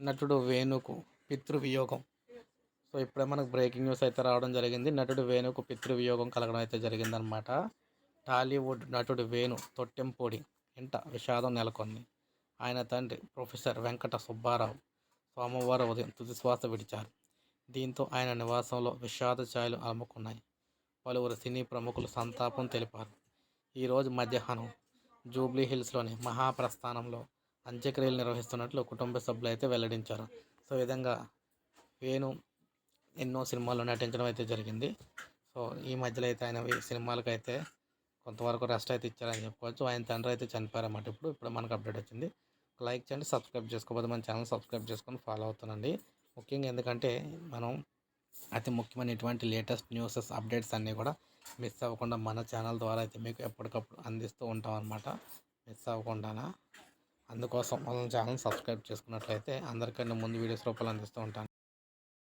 నటుడు వేణుకు పితృవియోగం. సో ఇప్పుడే మనకు బ్రేకింగ్ న్యూస్ అయితే రావడం జరిగింది. నటుడు వేణుకు పితృవియోగం కలగడం అయితే జరిగిందనమాట టాలీవుడ్ నటుడు వేణు తొట్టెంపొడి ఇంట విషాదం నెలకొంది. ఆయన తండ్రి ప్రొఫెసర్ వెంకట సుబ్బారావు సోమవారం ఉదయం తుది శ్వాస విడిచారు. దీంతో ఆయన నివాసంలో విషాద ఛాయలు అలుముకున్నాయి. పలువురు సినీ ప్రముఖులు సంతాపం తెలిపారు. ఈరోజు మధ్యాహ్నం జూబ్లీ హిల్స్లోని మహాప్రస్థానంలో అంత్యక్రియలు నిర్వహిస్తున్నట్లు కుటుంబ సభ్యులు అయితే వెల్లడించారు. సో విధంగా వేణు ఎన్నో సినిమాల్లో నటించడం అయితే జరిగింది. సో ఈ మధ్యలో అయితే ఆయన సినిమాలకైతే కొంతవరకు రెస్ట్ అయితే ఇచ్చారని చెప్పుకోవచ్చు. ఆయన తండ్రి అయితే చనిపోయారన్నమాట ఇప్పుడు. ఇప్పుడు మనకు అప్డేట్ వచ్చింది. లైక్ చేయండి సబ్స్క్రైబ్ చేసుకోకపోతే మన ఛానల్ సబ్స్క్రైబ్ చేసుకొని ఫాలో అవుతానండి ముఖ్యంగా ఎందుకంటే మనం అతి ముఖ్యమైన ఇటువంటి లేటెస్ట్ న్యూసెస్ అప్డేట్స్ అన్నీ కూడా మిస్ అవ్వకుండా మన ఛానల్ ద్వారా అయితే మీకు ఎప్పటికప్పుడు అందిస్తూ ఉంటాం అనమాట మిస్ అవ్వకుండా అందుకోసం మన ఛానల్ సబ్స్క్రైబ్ చేసుకున్నట్లయితే అందరికన్నా ముందు వీడియోస్ రూపాయలు అందిస్తూ ఉంటాను.